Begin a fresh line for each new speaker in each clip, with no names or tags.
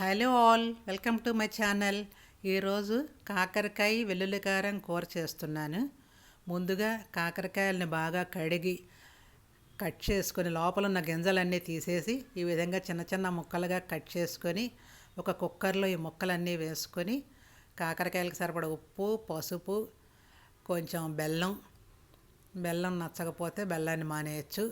Hello all welcome to my channel. ఈరోజు కాకరకాయ వెల్లుల్లి కారం కూర చేస్తున్నాను. ముందుగా కాకరకాయలని బాగా కడిగి కట్ చేసుకొని లోపల ఉన్న గింజలన్నీ తీసేసి ఈ విధంగా చిన్న చిన్న ముక్కలుగా కట్ చేసుకొని ఒక కుక్కర్లో ఈ ముక్కలన్నీ వేసుకొని కాకరకాయలకు సరిపడ ఉప్పు పసుపు కొంచెం బెల్లం బెల్లం నచ్చకపోతే బెల్లాన్ని మానేయచ్చు.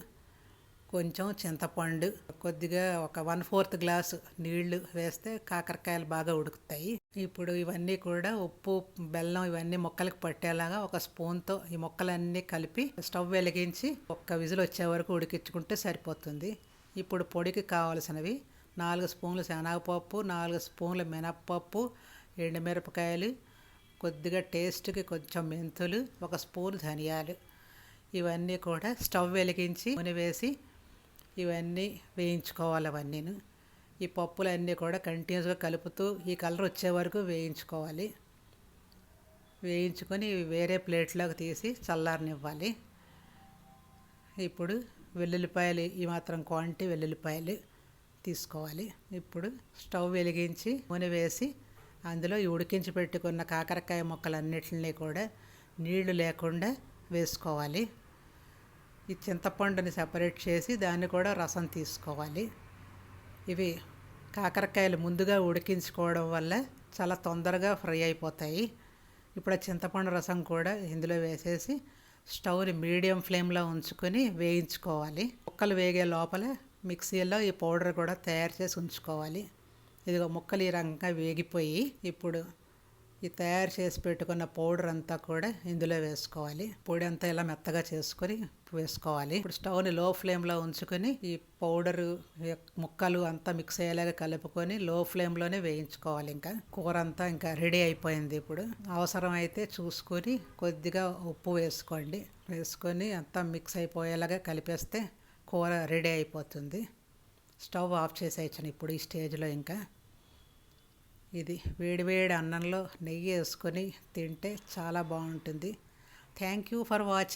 కొంచెం చింతపండు కొద్దిగా ఒక వన్ ఫోర్త్ గ్లాసు నీళ్ళు వేస్తే కాకరకాయలు బాగా ఉడుకుతాయి. ఇప్పుడు ఇవన్నీ కూడా ఉప్పు బెల్లం ఇవన్నీ మొక్కలకు పట్టేలాగా ఒక స్పూన్తో ఈ మొక్కలన్నీ కలిపి స్టవ్ వెలిగించి ఒక్క విజిల్ వచ్చే వరకు ఉడికించుకుంటే సరిపోతుంది. ఇప్పుడు పొడికి కావాల్సినవి నాలుగు స్పూన్లు శనగపప్పు నాలుగు స్పూన్లు మినప్పప్పు ఎండుమిరపకాయలు కొద్దిగా టేస్ట్కి కొంచెం మెంతులు ఒక స్పూన్ ధనియాలు. ఇవన్నీ కూడా స్టవ్ వెలిగించి నూనె వేసి ఇవన్నీ వేయించుకోవాలి అవన్నీను. ఈ పప్పులన్నీ కూడా కంటిన్యూస్గా కలుపుతూ ఈ కలర్ వచ్చే వరకు వేయించుకోవాలి. వేయించుకొని వేరే ప్లేట్లోకి తీసి చల్లారనివ్వాలి. ఇప్పుడు వెల్లుల్లిపాయలు ఈ మాత్రం క్వాంటిటీ వెల్లుల్లిపాయలు తీసుకోవాలి. ఇప్పుడు స్టవ్ వెలిగించి నూనె వేసి అందులో ఉడికించి పెట్టుకున్న కాకరకాయ ముక్కలన్నిటిని కూడా నీళ్ళు లేకుండా వేసుకోవాలి. ఈ చింతపండుని సపరేట్ చేసి దాన్ని కూడా రసం తీసుకోవాలి. ఇవి కాకరకాయలు ముందుగా ఉడికించుకోవడం వల్ల చాలా తొందరగా ఫ్రై అయిపోతాయి. ఇప్పుడు ఆ చింతపండు రసం కూడా ఇందులో వేసేసి స్టవ్ని మీడియం ఫ్లేమ్లో ఉంచుకొని వేయించుకోవాలి. ముక్కలు వేగే లోపల మిక్సీలో ఈ పౌడర్ కూడా తయారు చేసి ఉంచుకోవాలి. ఇదిగో ముక్కలు ఈ రకంగా వేగిపోయి ఇప్పుడు ఈ తయారు చేసి పెట్టుకున్న పౌడర్ అంతా కూడా ఇందులో వేసుకోవాలి. పొడి అంతా ఇలా మెత్తగా చేసుకొని వేసుకోవాలి. ఇప్పుడు స్టవ్ని లో ఫ్లేమ్లో ఉంచుకొని ఈ పౌడర్ ముక్కలు అంతా మిక్స్ అయ్యేలాగా కలుపుకొని లో ఫ్లేమ్లోనే వేయించుకోవాలి ఇంకా. కూర అంతా ఇంకా రెడీ అయిపోయింది ఇప్పుడు. అవసరం అయితే చూసుకొని కొద్దిగా ఉప్పు వేసుకోండి. వేసుకొని అంతా మిక్స్ అయిపోయేలాగా కలిపేస్తే కూర రెడీ అయిపోతుంది. స్టవ్ ఆఫ్ చేసేయచ్చాను ఇప్పుడు ఈ స్టేజ్లో ఇంకా. ఇది వేడివేడి అన్నంలో నెయ్యి వేసుకొని తింటే చాలా బాగుంటుంది. Thank you for watching